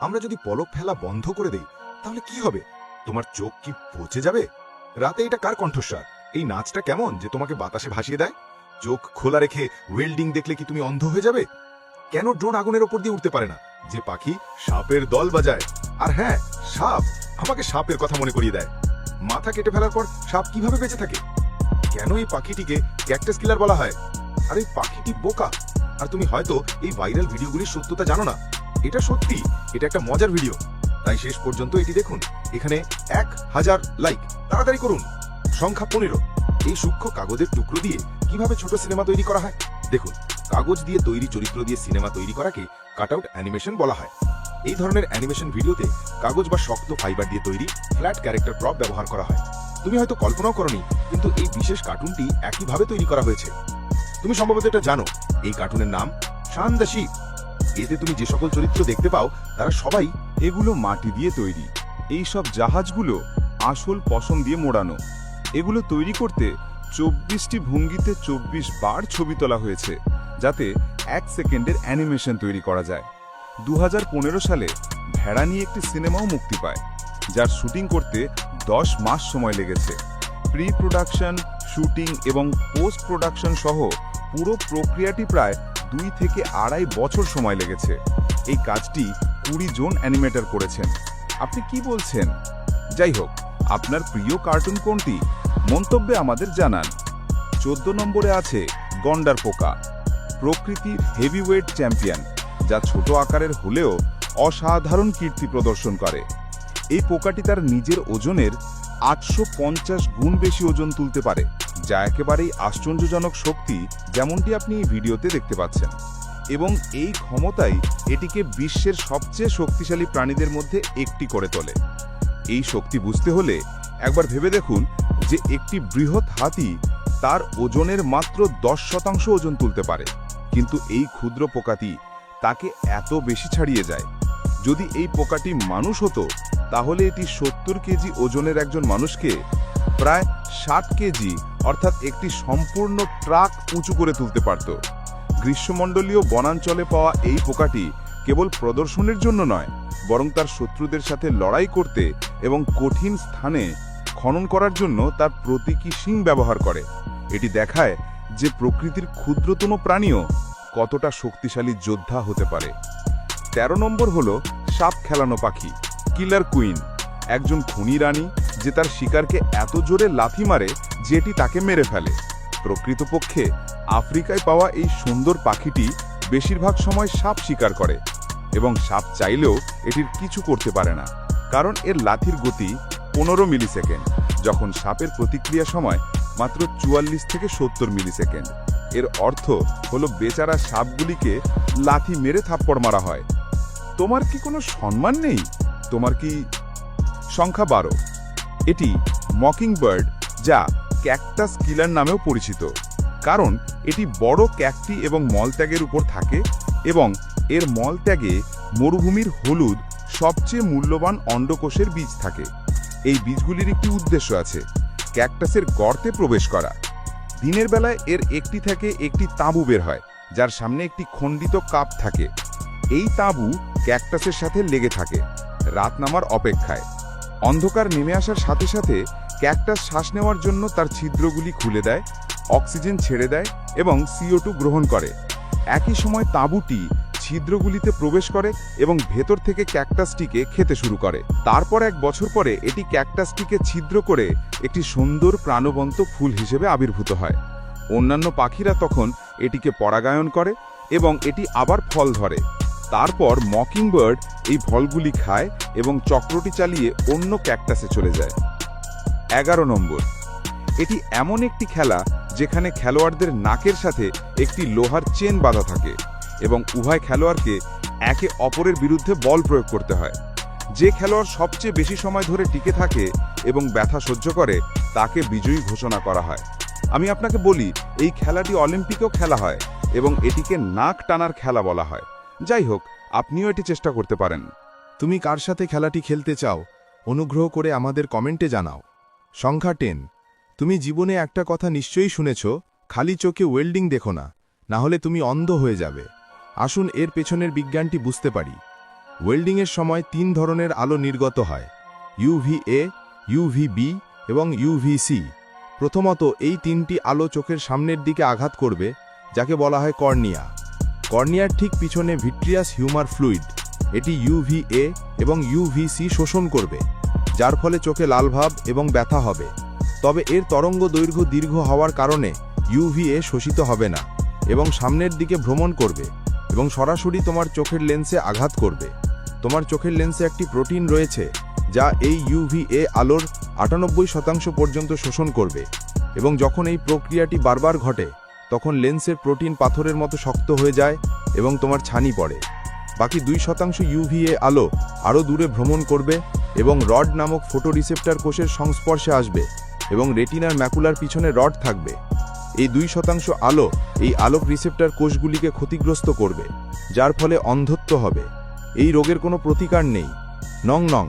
আমরা যদি পলক ফেলা বন্ধ করে দেই, তাহলে কি হবে? তোমার চোখ কি পচে যাবে? রাতে এটা কার কণ্ঠস্বর? এই নাচটা কেমন যে তোমাকে বাতাসে ভাসিয়ে দেয়? চোখ খোলা রেখে ওয়েল্ডিং দেখলে কি তুমি অন্ধ হয়ে যাবে? কেন ড্রোন আগুনের ওপর দিয়ে উঠতে পারে না? যে পাখি সাপের দল বাজায়। আর হ্যাঁ সাপ আমাকে সাপের কথা মনে করিয়ে দেয়। মাথা কেটে ফেলার পর সাপ কীভাবে বেঁচে থাকে? কেন এই পাখিটিকে ক্যাকটাস কিলার বলা হয়? আর এই পাখিটি বোকা। আর তুমি হয়তো এই ভাইরাল ভিডিওগুলির সত্যতা জানো না। এটা সত্যি, এটা একটা মজার ভিডিও তাই শেষ পর্যন্ত এটি দেখুন। এখানে এক হাজার লাইক তাড়াতাড়ি করুন। সংখ্যা পনেরো। এই সূক্ষ্ম কাগজের টুকরো দিয়ে কীভাবে ছোট সিনেমা তৈরি করা হয়? দেখুন, কাগজ দিয়ে তৈরি, চরিত্র দিয়ে সিনেমা তৈরি করাকে কাটআউট অ্যানিমেশন বলা হয়। এই ধরনের অ্যানিমেশন ভিডিওতে কাগজ বা শক্ত ফাইবার দিয়ে তৈরি ফ্ল্যাট ক্যারেক্টার প্রপ ব্যবহার করা হয়। তুমি হয়তো কল্পনাও করনি, কিন্তু এই বিশেষ কার্টুনটি একইভাবে তৈরি করা হয়েছে। তুমি সম্ভবত এটা জানো, এই কার্টুনের নাম শান দ্য শিপ এতে তুমি যে সকল চরিত্র দেখতে পাও, তারা সবাই এগুলো মাটি দিয়ে তৈরি। এই সব জাহাজগুলো আসল পশম দিয়ে মোড়ানো। এগুলো তৈরি করতে চব্বিশটি ভঙ্গিতে চব্বিশ বার ছবি তোলা হয়েছে, যাতে এক সেকেন্ডের অ্যানিমেশন তৈরি করা যায়। দু হাজার পনেরো সালে ভেড়া নিয়ে একটি সিনেমাও মুক্তি পায়, যার শুটিং করতে দশ মাস সময় লেগেছে। প্রি প্রোডাকশন শুটিং এবং পোস্ট প্রোডাকশন সহ পুরো প্রক্রিয়াটি প্রায় দুই থেকে আড়াই বছর সময় লেগেছে। এই কাজটি কুড়ি জন অ্যানিমেটর করেছেন। আপনি কি বলছেন? যাই হোক, আপনার প্রিয় কার্টুন কোনটি? মন্তব্যে আমাদের জানান। চোদ্দ নম্বরে আছে গন্ডার পোকা প্রকৃতির হেভিওয়েট চ্যাম্পিয়ন, যা ছোট আকারের হলেও অসাধারণ কীর্তি প্রদর্শন করে। এই পোকাটি তার নিজের ওজনের আটশো পঞ্চাশ গুণ বেশি ওজন তুলতে পারে। যা একেবারেই আশ্চর্যজনক শক্তি যেমনটি আপনি এই ভিডিওতে দেখতে পাচ্ছেন। এবং এই ক্ষমতাই এটিকে বিশ্বের সবচেয়ে শক্তিশালী প্রাণীদের মধ্যে একটি করে তোলে। এই শক্তি বুঝতে হলে একবার ভেবে দেখুন যে একটি বৃহৎ হাতি তার ওজনের মাত্র দশ শতাংশ ওজন তুলতে পারে। কিন্তু এই ক্ষুদ্র পোকাটি তাকে এত বেশি ছাড়িয়ে যায়। যদি এই পোকাটি মানুষ হতো, তাহলে এটি সত্তর কেজি ওজনের একজন মানুষকে প্রায় ষাট কেজি অর্থাৎ একটি সম্পূর্ণ ট্রাক উঁচু করে তুলতে পারত। গ্রীষ্মমণ্ডলীয় বনাঞ্চলে পাওয়া এই পোকাটি কেবল প্রদর্শনের জন্য নয়, বরং তার শত্রুদের সাথে লড়াই করতে এবং কঠিন স্থানে খনন করার জন্য তার প্রতীকী শিং ব্যবহার করে। এটি দেখায় যে প্রকৃতির ক্ষুদ্রতম প্রাণীও কতটা শক্তিশালী যোদ্ধা হতে পারে। তেরো নম্বর হল সাপ খেলানো পাখি, কিলার কুইন, একজন খুনি রানী যে তার শিকারকে এত জোরে লাথি মারে যে এটি তাকে মেরে ফেলে। প্রকৃতপক্ষে আফ্রিকায় পাওয়া এই সুন্দর পাখিটি বেশিরভাগ সময় সাপ শিকার করে এবং সাপ চাইলেও এটির কিছু করতে পারে না, কারণ এর লাথির গতি পনেরো মিলি সেকেন্ড যখন সাপের প্রতিক্রিয়া সময় মাত্র চুয়াল্লিশ থেকে সত্তর মিলি সেকেন্ড এর অর্থ হলো বেচারা সাপগুলিকে লাথি মেরে থাপ্পড় মারা হয়। তোমার কি কোনো সম্মান নেই? তোমার কি সংখ্যা বারো? এটি মকিং বার্ড যা ক্যাকটাস কিলার নামেও পরিচিত। কারণ এটি বড় ক্যাকটি এবং মলত্যাগের উপর থাকে এবং এর মলত্যাগে মরুভূমির হলুদ সবচেয়ে মূল্যবান অন্ডকোষের বীজ থাকে। এই বীজগুলির একটি উদ্দেশ্য আছে, ক্যাকটাসের গর্তে প্রবেশ করা। দিনের বেলায় এর একটি থেকে একটি তাঁবু বের হয়, যার সামনে একটি খণ্ডিত কাপ থাকে। এই তাঁবু ক্যাকটাসের সাথে লেগে থাকে, রাত নামার অপেক্ষায়। অন্ধকার নেমে আসার সাথে সাথে ক্যাকটাস শ্বাস নেওয়ার জন্য তার ছিদ্রগুলি খুলে দেয়, অক্সিজেন ছেড়ে দেয় এবং সিও গ্রহণ করে। একই সময় তাঁবুটি ছিদ্রগুলিতে প্রবেশ করে এবং ভেতর থেকে ক্যাকটাসটিকে খেতে শুরু করে। তারপর এক বছর পরে এটি ক্যাকটাসটিকে ছিদ্র করে একটি সুন্দর প্রাণবন্ত ফুল হিসেবে আবির্ভূত হয়। অন্যান্য পাখিরা তখন এটিকে পরাগায়ন করে এবং এটি আবার ফল ধরে। তারপর মকিংবার্ড এই ফলগুলি খায় এবং চক্রটি চালিয়ে অন্য ক্যাকটাসে চলে যায়। এগারো নম্বর। এটি এমন একটি খেলা যেখানে খেলোয়াড়দের নাকের সাথে একটি লোহার চেন বাঁধা থাকে এবং উভয় খেলোয়াড়কে একে অপরের বিরুদ্ধে বল প্রয়োগ করতে হয়। যে খেলোয়াড় সবচেয়ে বেশি সময় ধরে টিকে থাকে এবং ব্যথা সহ্য করে, তাকে বিজয়ী ঘোষণা করা হয়। আমি আপনাকে বলি, এই খেলাটি অলিম্পিকেও খেলা হয় এবং এটিকে নাক টানার খেলা বলা হয়। যাই হোক, আপনিও এটি চেষ্টা করতে পারেন। তুমি কার সাথে খেলাটি খেলতে চাও, অনুগ্রহ করে আমাদের কমেন্টে জানাও। সংখ্যা টেন। তুমি জীবনে একটা কথা নিশ্চয়ই শুনেছ, খালি চোখে ওয়েল্ডিং দেখো না না হলে তুমি অন্ধ হয়ে যাবে। আসুন এর পেছনের বিজ্ঞানটি বুঝতে পারি। ওয়েল্ডিংয়ের সময় তিন ধরনের আলো নির্গত হয় ইউভিএ ইউভিবি এবং ইউভিসি প্রথমত, এই তিনটি আলো চোখের সামনের দিকে আঘাত করবে, যাকে বলা হয় কর্নিয়া। কর্নিয়ার ঠিক পিছনে ভিট্রিয়াস হিউমার ফ্লুইড। এটি ইউভিএ এবং ইউভিসি শোষণ করবে, যার ফলে চোখে লালভাব এবং ব্যথা হবে। তবে এর তরঙ্গ দৈর্ঘ্য দীর্ঘ হওয়ার কারণে ইউভিএ শোষিত হবে না এবং সামনের দিকে ভ্রমণ করবে এবং সরাসরি তোমার চোখের লেন্সে আঘাত করবে। তোমার চোখের লেন্সে একটি প্রোটিন রয়েছে, যা এই ইউভিএ আলোর আটানব্বই শতাংশ পর্যন্ত শোষণ করবে এবং যখন এই প্রক্রিয়াটি বারবার ঘটে তখন লেন্সের প্রোটিন পাথরের মতো শক্ত হয়ে যায় এবং তোমার ছানি পড়ে। বাকি দুই শতাংশ ইউভিএ আলো আরও দূরে ভ্রমণ করবে এবং রড নামক ফটো রিসেপ্টার কোষের সংস্পর্শে আসবে এবং রেটিনার ম্যাকুলার পিছনে রড থাকবে। এই দুই শতাংশ আলো এই আলোক রিসেপ্টার কোষগুলিকে ক্ষতিগ্রস্ত করবে, যার ফলে অন্ধত্ব হবে। এই রোগের কোনো প্রতিকার নেই। নং নং,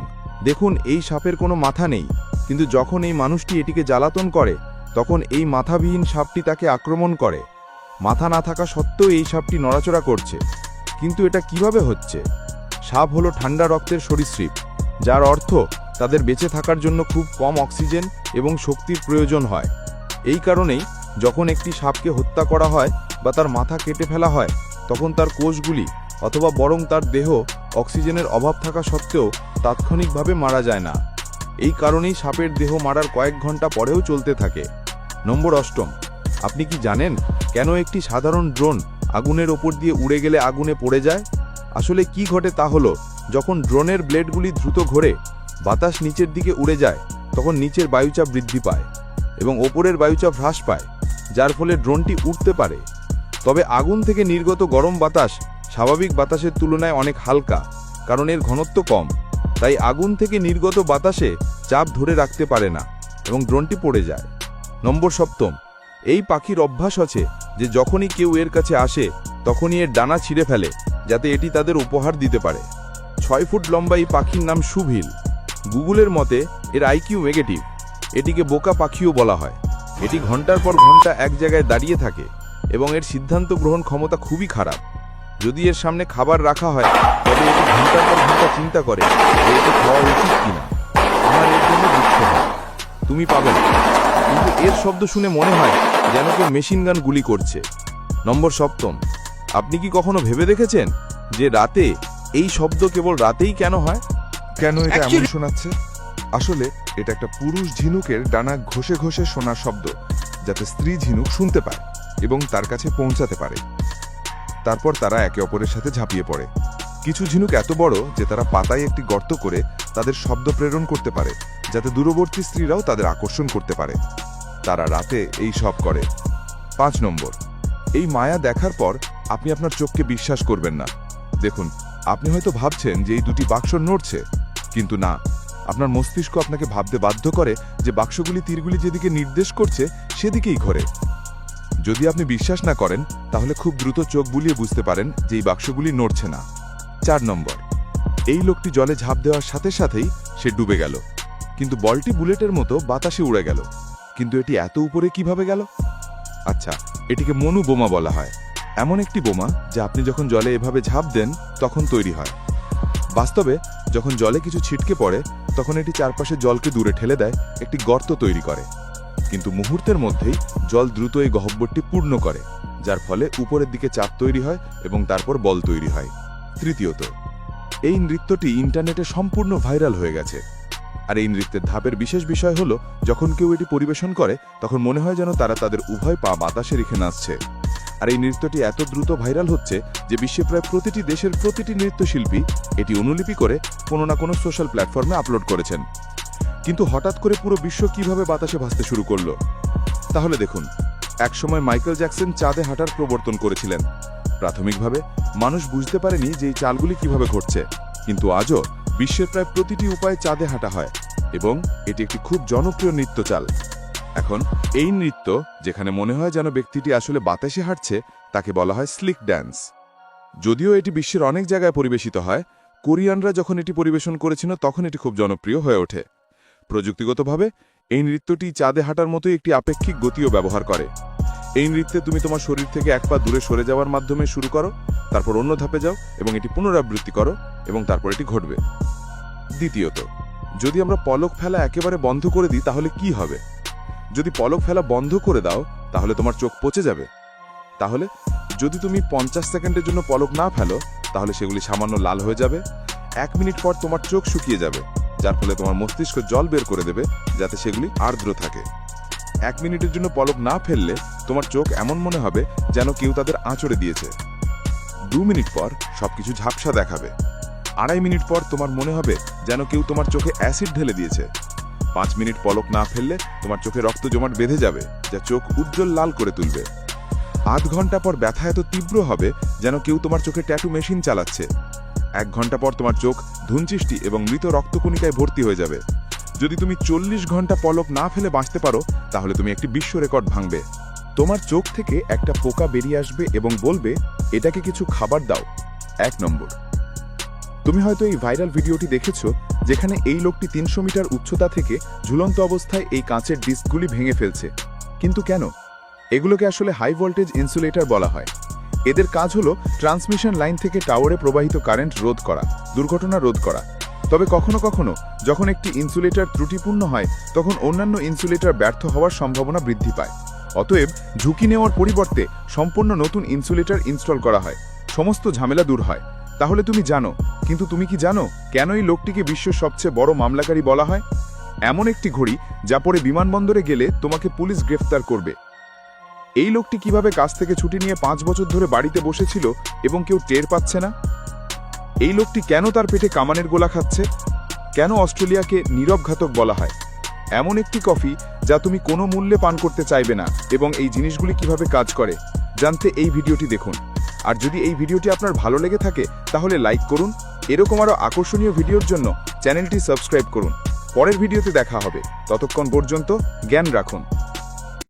দেখুন এই সাপের কোনো মাথা নেই, কিন্তু যখন এই মানুষটি এটিকে জ্বালাতন করে তখন এই মাথাবিহীন সাপটি তাকে আক্রমণ করে। মাথা না থাকা সত্ত্বেও এই সাপটি নড়াচড়া করছে। কিন্তু এটা কীভাবে হচ্ছে? সাপ হলো ঠান্ডা রক্তের সরীসৃপ, যার অর্থ তাদের বেঁচে থাকার জন্য খুব কম অক্সিজেন এবং শক্তির প্রয়োজন হয়। এই কারণেই যখন একটি সাপকে হত্যা করা হয় বা তার মাথা কেটে ফেলা হয়, তখন তার কোষগুলি অথবা বরং তার দেহ অক্সিজেনের অভাব থাকা সত্ত্বেও তাৎক্ষণিকভাবে মারা যায় না। এই কারণেই সাপের দেহ মারার কয়েক ঘণ্টা পরেও চলতে থাকে। নম্বর অষ্টম। আপনি কি জানেন কেন একটি সাধারণ ড্রোন আগুনের ওপর দিয়ে উড়ে গেলে আগুনে পড়ে যায়? আসলে কি ঘটে তা হলো, যখন ড্রোনের ব্লেডগুলি দ্রুত ঘোরে, বাতাস নিচের দিকে উড়ে যায়, তখন নিচের বায়ুচাপ বৃদ্ধি পায় এবং ওপরের বায়ুচাপ হ্রাস পায়, যার ফলে ড্রোনটি উঠতে পারে। তবে আগুন থেকে নির্গত গরম বাতাস স্বাভাবিক বাতাসের তুলনায় অনেক হালকা, কারণ এর ঘনত্ব কম, তাই আগুন থেকে নির্গত বাতাসে চাপ ধরে রাখতে পারে না এবং ড্রোনটি পড়ে যায়। নম্বর সপ্তম। এই পাখির অভ্যাস আছে যে যখনই কেউ এর কাছে আসে, তখনই এর ডানা ছিঁড়ে ফেলে, যাতে এটি তাদের উপহার দিতে পারে। ছয় ফুট লম্বা এই পাখির নাম সুভিল। গুগলের মতে, এর আইকিউ নেগেটিভ। এটিকে বোকা পাখিও বলা হয়। এটি ঘণ্টার পর ঘণ্টা এক জায়গায় দাঁড়িয়ে থাকে এবং এর সিদ্ধান্ত গ্রহণ ক্ষমতা খুবই খারাপ। যদি এর সামনে খাবার রাখা হয়, তবে এটি ঘণ্টার পর ঘণ্টা চিন্তা করে যে এটি খাওয়া উচিত কিনা। আমার এর জন্য দুঃখ তুমি পাবে না। কিন্তু এর শব্দ শুনে মনে হয় যেন কেউ মেশিন গান গুলি করছে। নম্বর সপ্তম আপনি কি কখনো ভেবে দেখেছেন যে রাতে এই শব্দ কেবল রাতেই কেন হয়? কেন এটা এমন শোনাচ্ছে? আসলে এটা একটা পুরুষ ঝিনুকের ডানা ঘষে ঘষে শোনার শব্দ যাতে স্ত্রী ঝিনুক শুনতে পায় এবং তার কাছে পৌঁছাতে পারে। তারপর তারা একে অপরের সাথে ঝাঁপিয়ে পড়ে। কিছু ঝিনুক এত বড় যে তারা পাতায় একটি গর্ত করে তাদের শব্দ প্রেরণ করতে পারে। যাতে দূরবর্তী স্ত্রীরাও তাদের আকর্ষণ করতে পারে। তারা রাতে এই সব করে। পাঁচ নম্বর, এই মায়া দেখার পর আপনি আপনার চোখকে বিশ্বাস করবেন না। দেখুন, আপনি হয়তো ভাবছেন যে এই দুটি বাক্স নড়ছে, কিন্তু না। আপনার মস্তিষ্ক আপনাকে ভাবতে বাধ্য করে যে বাক্সগুলি তীরগুলি যেদিকে নির্দেশ করছে, সেদিকেই ঘোরে। যদি আপনি বিশ্বাস না করেন, তাহলে খুব দ্রুত চোখ বুলিয়ে বুঝতে পারেন যে এই বাক্সগুলি নড়ছে না। চার নম্বর, এই লোকটি জলে ঝাঁপ দেওয়ার সাথে সাথেই সে ডুবে গেল। কিন্তু বলটি বুলেটের মতো বাতাসে উড়ে গেল। কিন্তু এটি এত উপরে কীভাবে গেল? আচ্ছা এটিকে মনু বোমা বলা হয়। এমন একটি বোমা যা আপনি যখন জলে এভাবে ঝাঁপ দেন, তখন তৈরি হয়। বাস্তবে, যখন জলে কিছু ছিটকে পড়ে, তখন এটি চারপাশে জলকে দূরে ঠেলে দেয়, একটি গর্ত তৈরি করে। কিন্তু মুহূর্তের মধ্যেই জল দ্রুত এই গহ্বরটি পূর্ণ করে, যার ফলে উপরের দিকে চাপ তৈরি হয় এবং তারপর বল তৈরি হয়। তৃতীয়ত, এই নৃত্যটি ইন্টারনেটে সম্পূর্ণ ভাইরাল হয়ে গেছে। আর এই নৃত্যের ধাপের বিশেষ বিষয় হলো, যখন কেউ এটি পরিবেশন করে, তখন মনে হয় যেন তারা তাদের উভয় পা বাতাসে রেখে নাচছে আর এই নৃত্যটি এত দ্রুত ভাইরাল হচ্ছে যে বিশ্বে প্রায় প্রতিটি দেশের প্রতিটি নৃত্যশিল্পী এটি অনুলিপি করে কোনো না কোনো সোশ্যাল প্ল্যাটফর্মে আপলোড করেছেন। কিন্তু হঠাৎ করে পুরো বিশ্ব কীভাবে বাতাসে ভাসতে শুরু করল? তাহলে দেখুন, একসময় মাইকেল জ্যাকসন চাঁদে হাঁটার প্রবর্তন করেছিলেন। প্রাথমিকভাবে, মানুষ বুঝতে পারেনি যে এই চালগুলি কীভাবে ঘটছে। কিন্তু আজও বিশ্বের প্রায় প্রতিটি উপায়ে চাঁদে হাঁটা হয়, এবং এটি একটি খুব জনপ্রিয় নৃত্য চাল এখন, এই নৃত্য, যেখানে মনে হয় যেন ব্যক্তিটি আসলে বাতাসে হাঁটছে, তাকে বলা হয় স্লিক ড্যান্স যদিও এটি বিশ্বের অনেক জায়গায় পরিবেশিত হয়, কোরিয়ানরা যখন এটি পরিবেশন করেছিল, তখন এটি খুব জনপ্রিয় হয়ে ওঠে। প্রযুক্তিগতভাবে, এই নৃত্যটি চাঁদে হাঁটার মতোই একটি আপেক্ষিক গতিও ব্যবহার করে। এই নৃত্যে তুমি তোমার শরীর থেকে এক পা দূরে সরে যাওয়ার মাধ্যমে শুরু করো, তারপর অন্য ধাপে যাও এবং এটি পুনরাবৃত্তি করো এবং তারপর এটি ঘটবে। দ্বিতীয়ত, যদি আমরা পলক ফেলা একেবারে বন্ধ করে দিই, তাহলে কি হবে? যদি পলক ফেলা বন্ধ করে দাও, তাহলে তোমার চোখ পচে যাবে। তাহলে, যদি তুমি পঞ্চাশ সেকেন্ডের জন্য পলক না ফেলো, তাহলে সেগুলি সামান্য লাল হয়ে যাবে, এক মিনিট পর তোমার চোখ শুকিয়ে যাবে, যার ফলে তোমার মস্তিষ্ক জল বের করে দেবে, যাতে সেগুলি আর্দ্র থাকে। এক মিনিটের জন্য পলক না ফেললে তোমার চোখ এমন মনে হবে যেন কেউ তাদের আঁচড়ে দিয়েছে। দু মিনিট পর সবকিছু ঝাপসা দেখাবে। আড়াই মিনিট পর তোমার মনে হবে যেন কেউ তোমার চোখে অ্যাসিড ঢেলে দিয়েছে। পাঁচ মিনিট পলক না ফেললে তোমার চোখে রক্ত জমাট বেঁধে যাবে, যা চোখ উজ্জ্বল লাল করে তুলবে। আধ ঘণ্টা পর ব্যথা এত তীব্র হবে যেন কেউ তোমার চোখে ট্যাটু মেশিন চালাচ্ছে। এক ঘণ্টা পর তোমার চোখ ধুনচিষ্টি এবং মৃত রক্তকণিকায় ভর্তি হয়ে যাবে। যদি তুমি চল্লিশ ঘণ্টা পলক না ফেলে বাঁচতে পারো, তাহলে তুমি একটি বিশ্ব রেকর্ড ভাঙবে। তোমার চোখ থেকে একটা পোকা বেরিয়ে আসবে এবং বলবে, এটাকে কিছু খাবার দাও। এক নম্বর। তুমি হয়তো এই ভাইরাল ভিডিওটি দেখেছ, যেখানে এই লোকটি তিনশো মিটার উচ্চতা থেকে ঝুলন্ত অবস্থায় এই কাঁচের ডিস্কগুলি ভেঙে ফেলছে। কিন্তু কেন? এগুলোকে আসলে হাই ভোল্টেজ ইনসুলেটর বলা হয়। এদের কাজ হলো ট্রান্সমিশন লাইন থেকে টাওয়ারে প্রবাহিত কারেন্ট রোধ করা, দুর্ঘটনা রোধ করা। তবে কখনো কখনো যখন একটি ইনসুলেটর ত্রুটিপূর্ণ হয়, তখন অন্যান্য ইনসুলেটর ব্যর্থ হওয়ার সম্ভাবনা বৃদ্ধি পায়। অতএব ঝুঁকি নেওয়ার পরিবর্তে সম্পূর্ণ নতুন ইনসুলেটর ইনস্টল করা হয়। সমস্ত ঝামেলা দূর হয়। তাহলে তুমি জানো, কিন্তু তুমি কি জানো কেন এই লোকটিকে বিশ্বের সবচেয়ে বড় মামলাকারী বলা হয়? এমন একটি ঘড়ি যা পরে বিমানবন্দরে গেলে তোমাকে পুলিশ গ্রেফতার করবে। এই লোকটি কীভাবে কাজ থেকে ছুটি নিয়ে পাঁচ বছর ধরে বাড়িতে বসেছিল এবং কেউ টের পাচ্ছে না? এই লোকটি কেন তার পেটে কামানের গোলা খাচ্ছে? কেন অস্ট্রেলিয়াকে নীরব ঘাতক বলা হয়? এমন একটি কফি যা তুমি কোনো মূল্যে পান করতে চাইবে না এবং এই জিনিসগুলি কীভাবে কাজ করে, জানতে এই ভিডিওটি দেখুন। আর যদি এই ভিডিওটি আপনার ভালো লেগে থাকে, তাহলে লাইক করুন। এরকম আরও আকর্ষণীয় ভিডিওর জন্য চ্যানেলটি সাবস্ক্রাইব করুন। পরের ভিডিওতে দেখা হবে। ততক্ষণ পর্যন্ত জ্ঞান রাখুন।